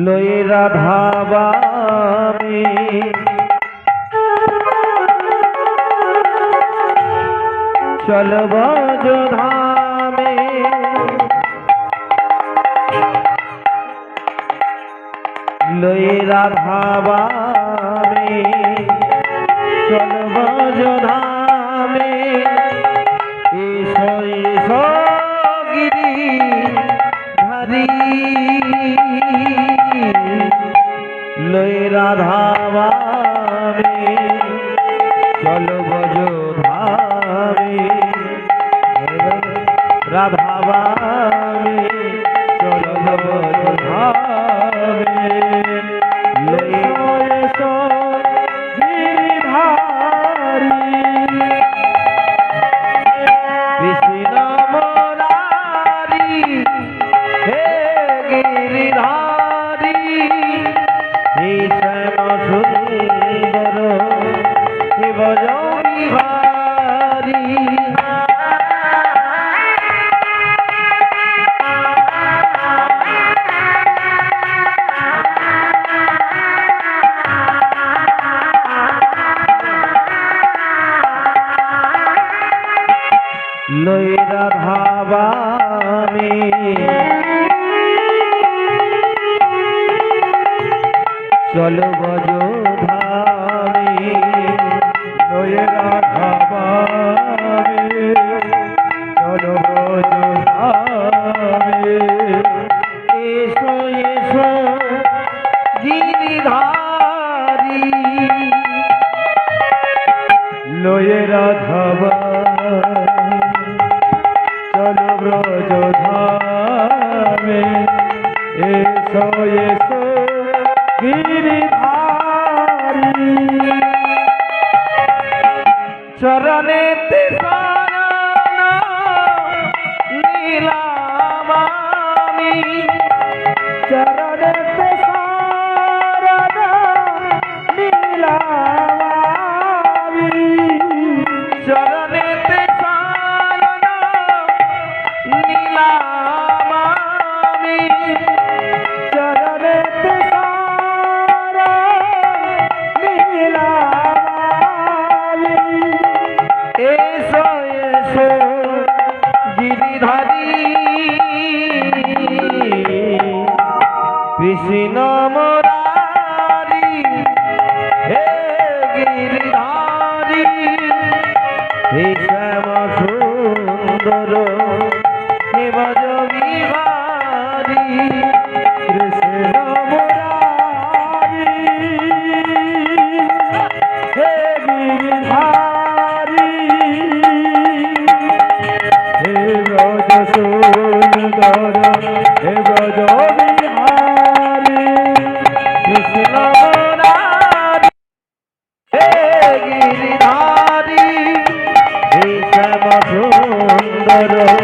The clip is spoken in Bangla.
লই রাধাবামে চল ধামে লই রাধাবামে চল ধামে এসো এসো গিরি ধারি। লই রাধাবামে চল বজ ধামে রাধাবামে চল বজ ধামে লই ভাবামি চলো বজ ধামে লইরা রাধাবামে এসো এসো গিরিধারী চরণে শরণ নীলামামি জানি হিসাব সুন্দর নিমজ বিহারি কৃষ্ণ মুরারি হে বিহারি হে ব্রজ সুন্দর হে ব্রজ করো